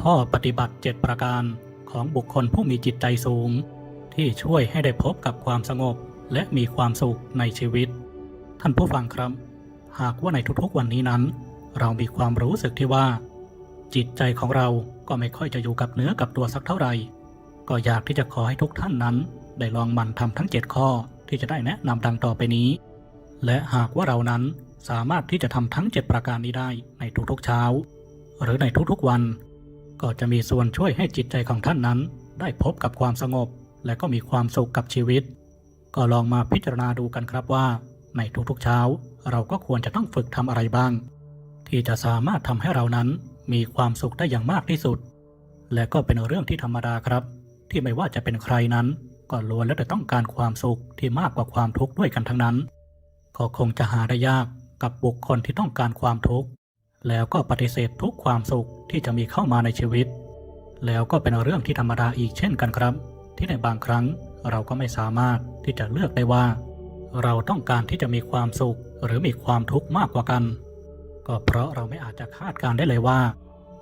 ข้อปฏิบัติ 7 ประการของบุคคลผู้มีจิตใจสูง ที่ช่วยให้ได้พบกับความสงบและมีความสุขในชีวิต ท่านผู้ฟังครับ หากว่าในทุกๆวันนี้นั้น เรามีความรู้สึกที่ว่า จิตใจของเราก็ไม่ค่อยจะอยู่กับเนื้อกับตัวสักเท่าไหร่ ก็อยากที่จะขอให้ทุกท่านนั้น ได้ลองมันทำทั้ง 7 ข้อที่จะได้แนะนำดังต่อไปนี้ และหากว่าเรานั้นสามารถที่จะทำทั้ง 7 ประการนี้ได้ในทุกๆเช้า หรือในทุกๆวัน ก็จะมีส่วนช่วยให้จิตใจของท่านนั้น ได้พบกับความสงบ และก็มีความสุขกับชีวิต ก็ลองมาพิจารณาดูกันครับว่า ในทุกๆเช้า เราก็ควรจะต้องฝึกทำอะไรบ้าง ที่จะสามารถทำให้เรานั้นมีความสุขได้อย่างมากที่สุด และก็เป็นเรื่องที่ธรรมดาครับ ที่ไม่ว่าจะเป็นใครนั้นก็ล้วนแล้วแต่ต้องการความสุขที่มากกว่าความทุกข์ด้วยกันทั้งนั้น ก็คงจะหาได้ยากกับบุคคลที่ต้องการความทุกข์ แล้วก็ปฏิเสธทุกความสุขที่จะมีเข้ามาในชีวิต แล้วก็เป็นเรื่องที่ธรรมดาอีกเช่นกันครับ ที่ในบางครั้งเราก็ไม่สามารถที่จะเลือกได้ว่า เราต้องการที่จะมีความสุขหรือมีความทุกข์มากกว่ากัน ก็เพราะเราไม่อาจจะคาดการได้เลยว่า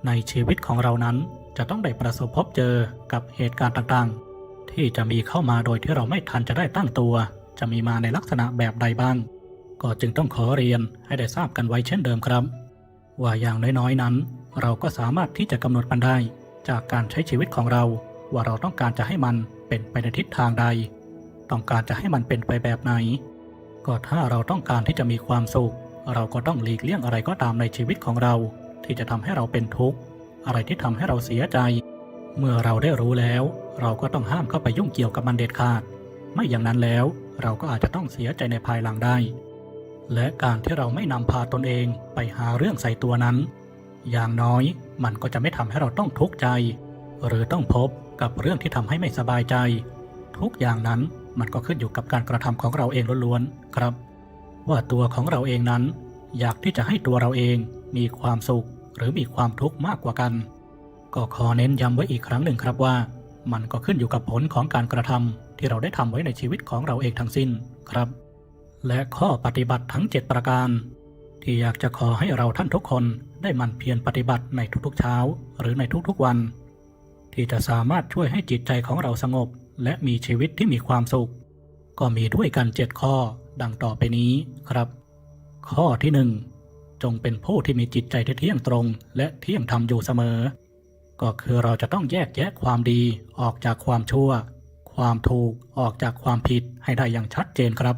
ในชีวิตของเรานั้นจะต้องได้ประสบพบเจอกับเหตุการณ์ต่างๆ ที่จะมีเข้ามาโดยที่เราไม่ทันจะได้ตั้งตัว จะมีมาในลักษณะแบบใดบ้าง ก็จึงต้องขอเรียนให้ได้ทราบกันไว้เช่นเดิมครับ ว่าอย่างน้อยๆนั้น เราก็สามารถที่จะกำหนดมันได้ จากการใช้ชีวิตของเรา ว่าเราต้องการจะให้มันเป็นไปในทิศทางใด ต้องการจะให้มันเป็นไปแบบไหน ก็ถ้าเราต้องการที่จะมีความสุข เราก็ต้องหลีกเลี่ยงอะไรก็ตามในชีวิตของเรา ที่จะทำให้เราเป็นทุกข์อะไรที่ทำให้เราเสียใจ เมื่อเราได้รู้แล้ว เราก็ต้องห้ามเข้าไปยุ่งเกี่ยวกับมันเด็ดขาด ไม่อย่างนั้นแล้ว เราก็อาจจะต้องเสียใจในภายหลังได้ และการที่เราไม่นำพาตนเองไปหาเรื่องใส่ตัวนั้น อย่างน้อยมันก็จะไม่ทำให้เราต้องทุกข์ใจ หรือต้องพบกับเรื่องที่ทำให้ไม่สบายใจ ทุกอย่างนั้นมันก็ขึ้นอยู่กับการกระทำของเราเองล้วนๆครับ ว่าตัวของเราเองนั้น อยากที่จะให้ตัวเราเองมีความสุข หรือมีความทุกข์มากกว่ากัน ก็ขอเน้นย้ำไว้อีกครั้งหนึ่งครับว่า มันก็ขึ้นอยู่กับผลของการกระทำที่เราได้ทำไว้ในชีวิตของเราเองทั้งสิ้นครับ และข้อปฏิบัติทั้ง 7 ประการ ที่อยากจะขอให้เราท่านทุกคนได้มันเพียรปฏิบัติในทุกๆเช้า หรือในทุกๆวัน ที่จะสามารถช่วยให้จิตใจของเราสงบ และมีชีวิตที่มีความสุข ก็มีด้วยกัน7ข้อดังต่อไปนี้ครับ ข้อที่1จงเป็นผู้ที่มีจิตใจที่เที่ยงตรง และเที่ยงธรรมอยู่เสมอ ก็คือเราจะต้องแยกแยะความดีออกจากความชั่ว ความถูกออกจากความผิดให้ได้อย่างชัดเจนครับ